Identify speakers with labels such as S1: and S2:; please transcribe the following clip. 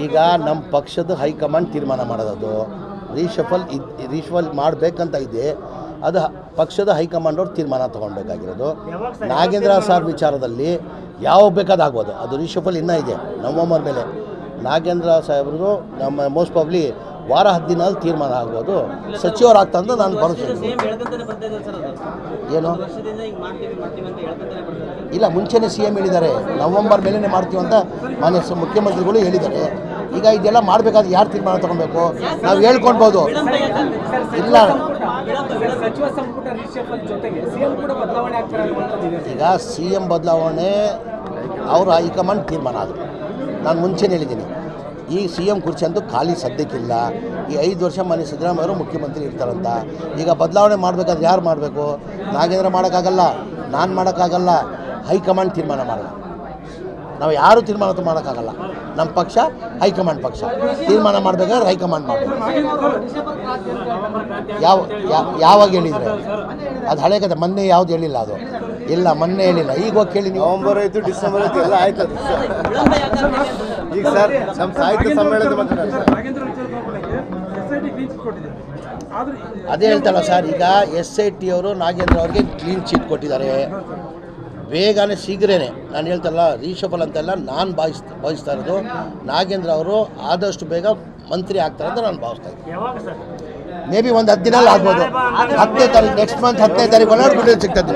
S1: ಈಗ ನಮ್ಮ ಪಕ್ಷದ ಹೈಕಮಾಂಡ್ ತೀರ್ಮಾನ ಮಾಡೋದು. ರೀಶಫಲ್ ಇದು ರೀಶಫಲ್ ಮಾಡಬೇಕಂತ ಇದೆ. ಅದು ಹ- ಪಕ್ಷದ ಹೈಕಮಾಂಡ್ ಅವ್ರು ತೀರ್ಮಾನ ತೊಗೊಳ್ಬೇಕಾಗಿರೋದು ನಾಗೇಂದ್ರ ಸಾರ್ ವಿಚಾರದಲ್ಲಿ ಯಾವ ಬೇಕಾದಾಗ್ಬೋದು ಅದು ರೀಶಫಲ್ ಇನ್ನೂ ಇದೆ. ನವಂಬರ್ ಮೇಲೆ. ನಾಗೇಂದ್ರ ಸಾಹೇಬ್ರದ್ದು ನಮ್ಮ ಮೋಸ್ಟ್ ಪ್ರಾಬ್ಲಿ ವಾರ ಹದಿನಲ್ಲಿ ತೀರ್ಮಾನ ಆಗ್ಬೋದು. ಸಚಿವರಾಗ್ತಾ ಅಂತ ನಾನು ಭರವಸೆ ಇದೆ.
S2: ಸೇಮ್ ಹೇಳ್ಕೊಂತಾನೆ ಬರ್ತಾ ಇದೆ ಸರ್ ಅದು.
S1: ಏನು? ಇಲ್ಲ ಮುಂಚೆನೇ ಸಿ ಎಂ ಹೇಳಿದ್ದಾರೆ. ನವಂಬರ್ ಮೇಲೇ ಮಾಡ್ತೀವಿ ಅಂತ ಮಾನ್ಯ ಮುಖ್ಯಮಂತ್ರಿಗಳು ಹೇಳಿದ್ದಾರೆ. ಈಗ ಇದೆಲ್ಲ ಮಾಡಬೇಕಾದ್ರೆ ಯಾರು ತೀರ್ಮಾನ ತಗೊಬೇಕು? ನಾವು ಹೇಳ್ಕೊಳ್ಬೋದು. ಇಲ್ಲ. ಈಗ ಸಿ ಎಂ ಬದಲಾವಣೆ ಅವರ ಹೈಕಮಾಂಡ್ ತೀರ್ಮಾನ ಆದರು. ನಾನು ಮುಂಚೆನೇ ಹೇಳಿದ್ದೀನಿ. ಈ ಸಿ ಎಂ ಕುರ್ಚಿ ಅಂತೂ ಖಾಲಿ ಸದ್ಯಕ್ಕಿಲ್ಲ. ಈ ಐದು ವರ್ಷ ಮನೆ ಸಿದ್ದರಾಮಯ್ಯ ಅವರು ಮುಖ್ಯಮಂತ್ರಿ ಇರ್ತಾರಂತ. ಈಗ ಬದಲಾವಣೆ ಮಾಡಬೇಕಾದ್ರೆ ಯಾರು ಮಾಡಬೇಕು? ನಾಗೇಂದ್ರ ಮಾಡೋಕ್ಕಾಗಲ್ಲ ನಾನು ಮಾಡೋಕ್ಕಾಗಲ್ಲ ಹೈಕಮಾಂಡ್ ತೀರ್ಮಾನ ಮಾಡಲ್ಲ. ನಾವು ಯಾರು ತೀರ್ಮಾನ ಮಾಡೋಕ್ಕಾಗಲ್ಲ. ನಮ್ಮ ಪಕ್ಷ ಹೈಕಮಾಂಡ್ ಪಕ್ಷ. ತೀರ್ಮಾನ ಮಾಡಬೇಕಾದ್ರೆ ಹೈಕಮಾಂಡ್ ಮಾಡಬೇಕು. ಯಾವ ಯಾವಾಗ ಹೇಳಿದರೆ? ಅದು ಹಳೆ ಕತೆ ಮೊನ್ನೆ ಯಾವ್ದು ಹೇಳಿಲ್ಲ ಅದು. ಇಲ್ಲ ಮೊನ್ನೆ ಹೇಳಿಲ್ಲ. ಈಗ ಹೋಗಿ ಕೇಳಿ ನೀವು.
S3: ಆಯಿತು ಆಯ್ತು ಡಿಸೆಂಬರ್ ಆಯಿತು ಎಲ್ಲ ಆಯ್ತು ಈಗ ಸರ್ ನಮ್ಮ ಸಾಹಿತ್ಯ ಸಮ್ಮೇಳನದ
S1: ಅದೇ ಹೇಳ್ತಾರಲ್ಲ ಸರ್ ಈಗ ಎಸ್ ಐ ಟಿ ಅವರು ನಾಗೇಂದ್ರ ಅವ್ರಿಗೆ ಕ್ಲೀನ್ ಚೀಟ್ ಕೊಟ್ಟಿದ್ದಾರೆ. ಬೇಗನೆ ಶೀಘ್ರೇ ನಾನು ಹೇಳ್ತಲ್ಲ ರೀಶಬಲ್ ಅಂತೆಲ್ಲ ನಾನು ಭಾವಿಸ್ ಭಾವಿಸ್ತಾ ಇರೋದು. ನಾಗೇಂದ್ರ ಅವರು ಆದಷ್ಟು ಬೇಗ ಮಂತ್ರಿ ಆಗ್ತಾರೆ ಅಂತ ನಾನು ಭಾವಿಸ್ತಾ ಇದ್ದೀನಿ.
S2: ಯಾವಾಗ ಸರ್?
S1: ಮೇ ಬಿ ಒಂದು ಹತ್ತು ದಿನ ಆಗ್ಬೋದು. ಹತ್ತನೇ ತಾರೀಕು ನೆಕ್ಸ್ಟ್ ಮಂತ್ ಹತ್ತನೇ ತಾರೀಕು ಒಳಗಡೆ ಬಿಟ್ಟು ಸಿಗ್ತದೆ